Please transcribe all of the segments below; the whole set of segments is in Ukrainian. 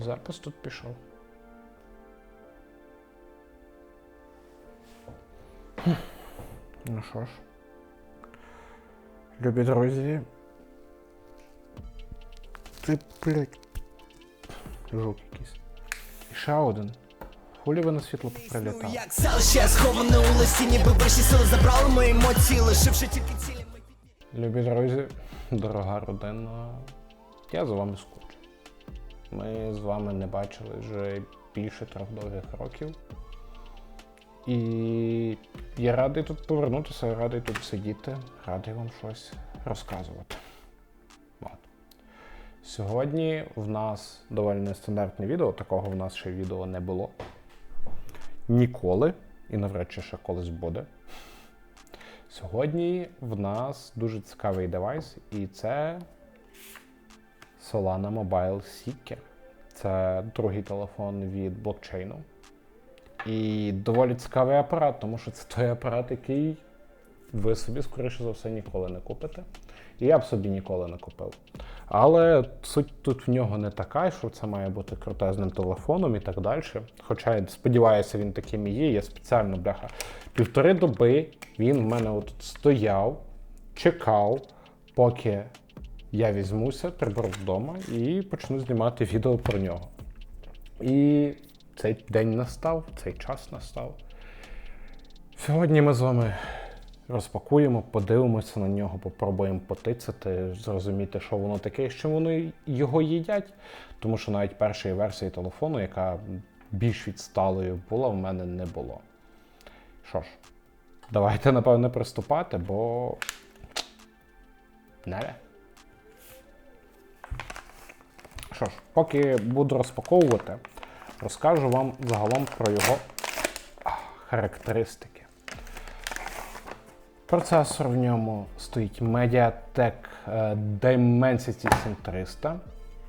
Запис тут пішов. Ну що ж. Любі друзі. Ти, блядь. Жук якийсь. І ще один. Хулі ви на світло поприлітали. Як селище сховане у листі, ніби вищі сили забрали мої емоції, лишивши тільки цілі. Любі друзі, дорога родина, я за вами скучу. Ми з вами не бачили вже більше трьох довгих років. І я радий тут повернутися, радий тут сидіти, радий вам щось розказувати. От. Сьогодні в нас доволі нестандартне відео, такого в нас ще відео не було. Ніколи, і навряд чи ще колись буде. Сьогодні в нас дуже цікавий девайс, і це Solana Mobile Seeker. Це другий телефон від блокчейну. І доволі цікавий апарат, тому що це той апарат, який ви собі, скоріше за все, ніколи не купите. І я б собі ніколи не купив. Але суть тут в нього не така, що це має бути крутезним телефоном і так далі. Хоча сподіваюся, він таким і є. Я спеціально бляха. Півтори доби він в мене от стояв, чекав, поки я візьмуся, приберу вдома і почну знімати відео про нього. І цей день настав, цей час настав. Сьогодні ми з вами розпакуємо, подивимося на нього, попробуємо потицяти, зрозуміти, що воно таке, і з чим вони його їдять. Тому що навіть першої версії телефону, яка більш відсталою була, в мене не було. Що ж, давайте, напевне, приступати, бо. Не. Що ж, поки буду розпаковувати, розкажу вам загалом про його характеристики. Процесор в ньому стоїть Mediatek е, Dimensity 7300.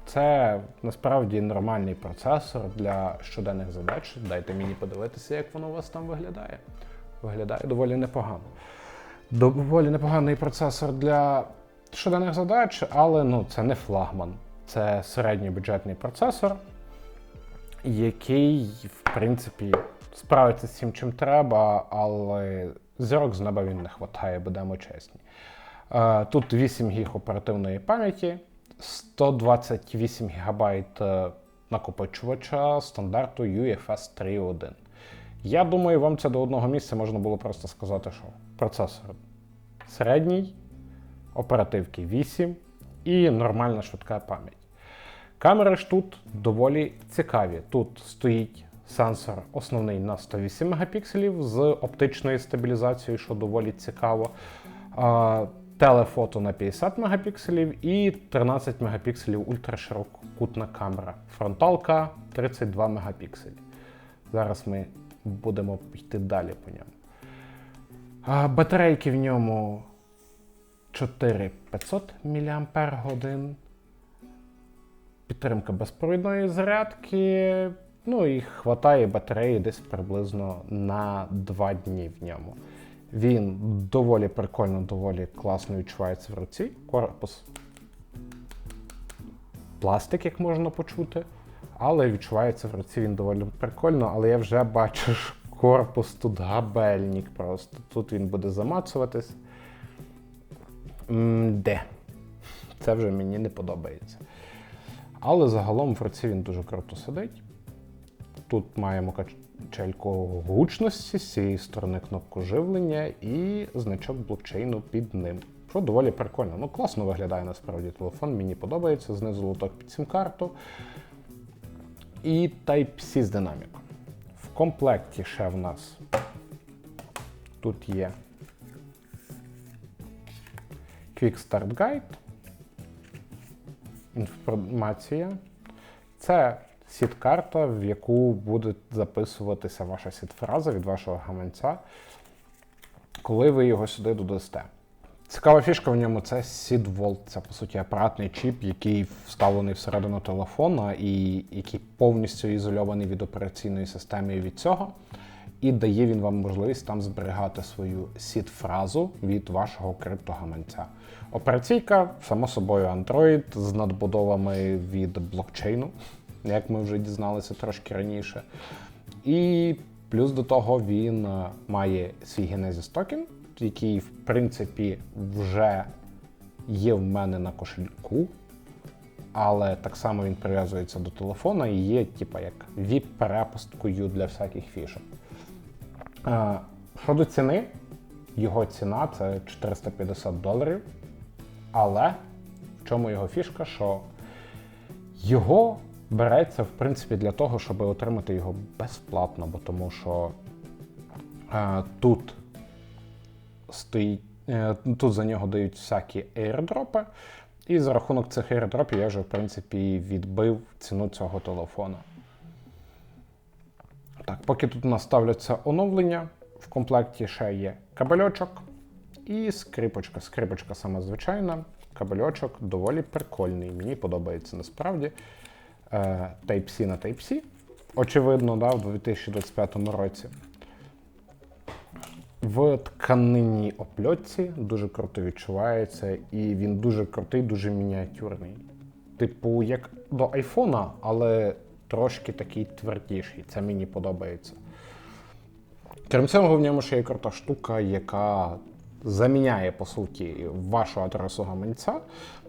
Це насправді нормальний процесор для щоденних задач. Дайте мені подивитися, як воно у вас там виглядає. Виглядає доволі непогано. Доволі непоганий процесор для щоденних задач, але ну, це не флагман. Це середньобюджетний процесор, який, в принципі, справиться з цим, чим треба, але зірок з неба він не вистачає, будемо чесні. Е, Тут 8 ГБ оперативної пам'яті, 128 ГБ е, накопичувача стандарту UFS 3.1. Я думаю, вам це до одного місця можна було просто сказати, що процесор середній, оперативки 8 і нормальна швидка пам'ять. Камери ж тут доволі цікаві. Тут стоїть сенсор основний на 108 мегапікселів з оптичною стабілізацією, що доволі цікаво. Телефото на 50 мегапікселів і 13 мегапікселів ультраширококутна камера. Фронталка 32 мегапікселі. Зараз ми будемо йти далі по ньому. Батарейки в ньому 4500 мАч. Підтримка безпровідної зарядки. Ну і хватає батареї десь приблизно на 2 дні в ньому. Він доволі прикольно, доволі класно відчувається в руці. Корпус пластик, як можна почути. Але відчувається в руці він доволі прикольно, але я вже бачу, корпус тут габельник просто. Тут він буде замацуватись. Де? Це вже мені не подобається. Але загалом в руці він дуже круто сидить. Тут маємо качельку гучності, з цієї сторони кнопку живлення і значок блокчейну під ним. Що доволі прикольно. Ну, класно виглядає насправді телефон, мені подобається. Знизу лоток під сім-карту. І Type-C з динаміком. В комплекті ще в нас тут є Quick Start Guide. Інформація. Це сіт-карта, в яку буде записуватися ваша сіт-фраза від вашого гаманця, коли ви його сюди додасте. Цікава фішка в ньому це SID-Volt. Це, по суті, апаратний чіп, який вставлений всередину телефона і який повністю ізольований від операційної системи і від цього. І дає він вам можливість там зберігати свою сід-фразу від вашого криптогаманця. Операційка, само собою, Android з надбудовами від блокчейну. як ми вже дізналися трошки раніше. І плюс до того він е, має свій Genesis токен, який, в принципі, вже є в мене на кошельку, але так само він прив'язується до телефона і є, типа, як VIP-перепусткою для всяких фішок. Е, Щодо ціни, його ціна це 450 доларів. Але в чому його фішка? Що його береться, в принципі, для того, щоб отримати його безплатно, бо тому що е, тут стоїть, е, тут за нього дають всякі airdropи, і за рахунок цих airdropів я вже, в принципі, відбив ціну цього телефона. Так, поки тут у нас ставляться оновлення, в комплекті ще є кабельочок і скрипочка. Скрипочка саме звичайна, кабельочок доволі прикольний. Мені подобається насправді. Е, Type-C на Type-C. Очевидно, да, в 2025 році. В тканині опльотці дуже круто відчувається, і він дуже крутий, дуже мініатюрний. Типу, як до айфона, але трошки такий твердіший. Це мені подобається. Крім цього, в ньому ще є крута штука, яка заміняє, по суті, вашу адресу гаманця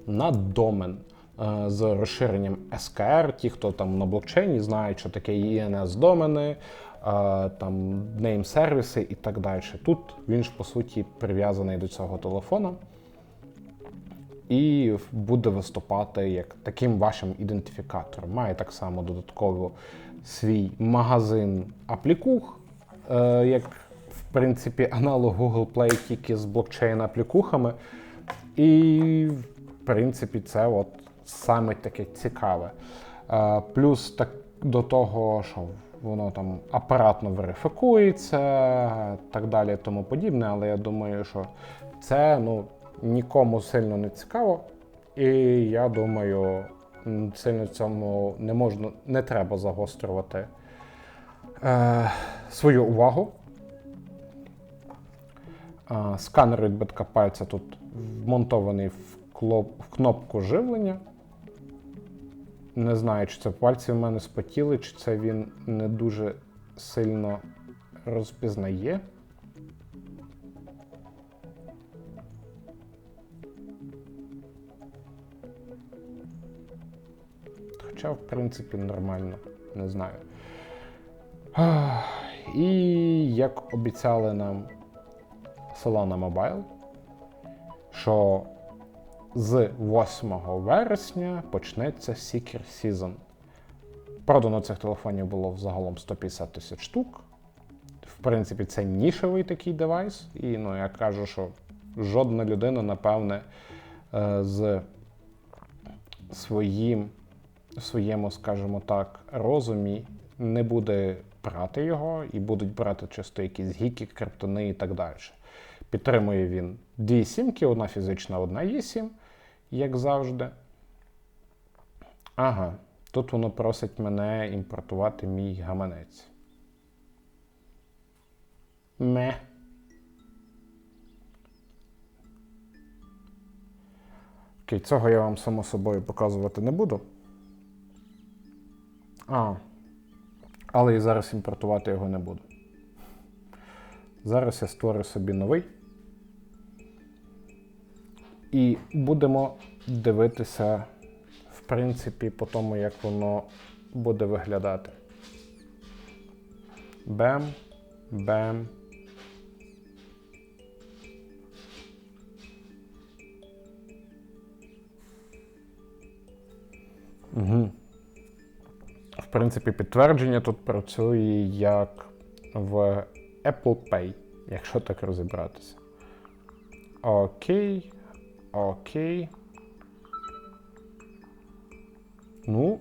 на домен е, з розширенням SKR. Ті, хто там на блокчейні знають, що таке INS домени, е, там name сервіси і так далі. Тут він ж по суті прив'язаний до цього телефона і буде виступати як таким вашим ідентифікатором. Має так само додатково свій магазин аплікух, е, як в принципі аналог Google Play тільки з блокчейн аплікухами. І в принципі це от саме таке цікаве. Е, Плюс так до того, що воно там апаратно верифікується, так далі, тому подібне. Але я думаю, що це ну, нікому сильно не цікаво. І я думаю, сильно цьому не можна, не треба загострювати е, свою увагу. Е, Сканер відбитка пальця тут вмонтований в, клоп, в кнопку живлення. Не знаю, чи це пальці в мене спотіли, чи це він не дуже сильно розпізнає. Хоча, в принципі, нормально, не знаю. І як обіцяли нам Solana Mobile, що з 8 вересня почнеться Seeker Season. Продано цих телефонів було взагалом 150 тисяч штук. В принципі, це нішевий такий девайс. І ну, я кажу, що жодна людина, напевне, е, з своїм, своєму, скажімо так, розумі не буде брати його і будуть брати чисто якісь гіки, криптони і так далі. Підтримує він дві сімки, одна фізична, одна eSIM, як завжди. Ага, тут воно просить мене імпортувати мій гаманець. Ме. Окей, цього я вам само собою показувати не буду. А. Але і зараз імпортувати його не буду. Зараз я створю собі новий. І будемо дивитися, в принципі, по тому, як воно буде виглядати. Бем, бем. Принципі, підтвердження тут працює як в Apple Pay, якщо так розібратися. Окей. Окей. Ну.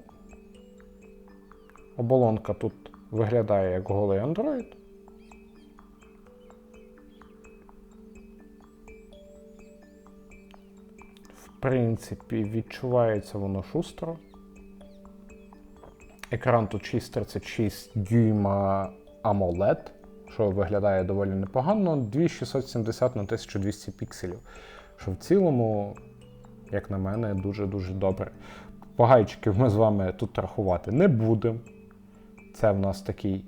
Оболонка тут виглядає як голий Android. В принципі, відчувається воно шустро. Екран тут 636 дюйма AMOLED, що виглядає доволі непогано. 2670 на 1200 пікселів. Що в цілому, як на мене, дуже-дуже добре. Погайчиків ми з вами тут рахувати не будемо. Це в нас такий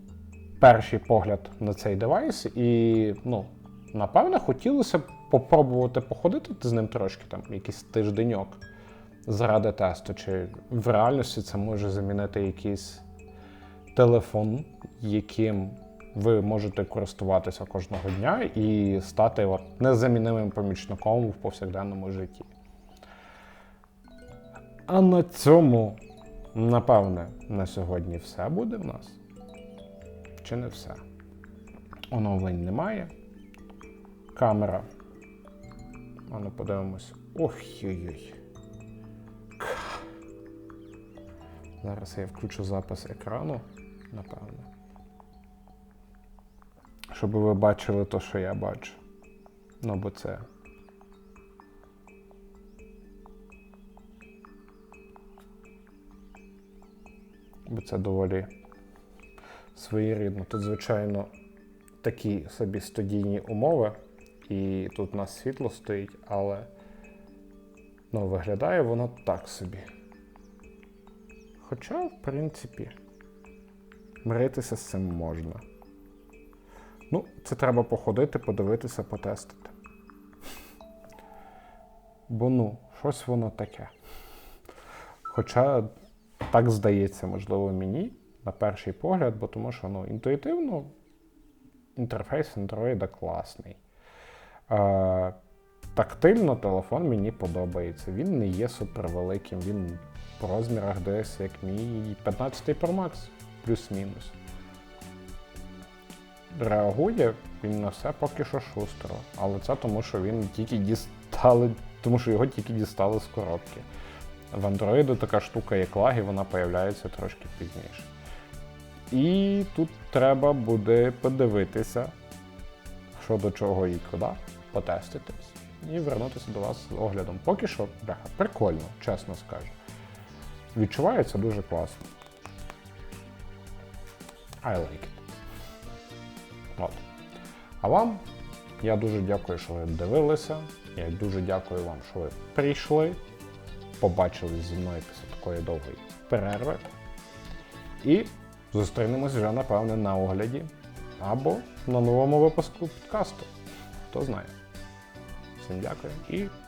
перший погляд на цей девайс, і, ну, напевне, хотілося б попробувати походити з ним трошки, там, якийсь тижденьок заради тесту. Чи в реальності це може замінити якийсь телефон, яким ви можете користуватися кожного дня і стати от незамінимим помічником в повсякденному житті. А на цьому, напевне, на сьогодні все буде в нас. Чи не все? Оновлень немає. Камера. А ну подивимось. Ох-ой-ой. Зараз я включу запис екрану, напевно. Щоб ви бачили те, що я бачу. Ну, бо це. Бо це доволі своєрідно. Тут, звичайно, такі собі студійні умови, і тут у нас світло стоїть, але ну, виглядає воно так собі. Хоча, в принципі, миритися з цим можна. Ну, це треба походити, подивитися, потестити. Бо ну, щось воно таке. Хоча так здається, можливо, мені на перший погляд, бо тому що ну, інтуїтивно інтерфейс Android класний. Е, тактильно телефон мені подобається. Він не є супервеликим, він по розмірах десь як мій 15 Pro Max, плюс-мінус. Реагує він на все поки що шустро, але це тому, що він тільки дістали, тому що його тільки дістали з коробки. В Android така штука, як лаги, вона появляється трошки пізніше. І тут треба буде подивитися, що до чого і куди, потеститись і вернутися до вас з оглядом. Поки що, бляха, прикольно, чесно скажу. Відчувається дуже класно. I like it. От. А вам я дуже дякую, що ви дивилися. Я дуже дякую вам, що ви прийшли, побачили зі мною після такої довгої перерви. І зустрінемось вже, напевне, на огляді або на новому випуску подкасту. Хто знає. Всім дякую і.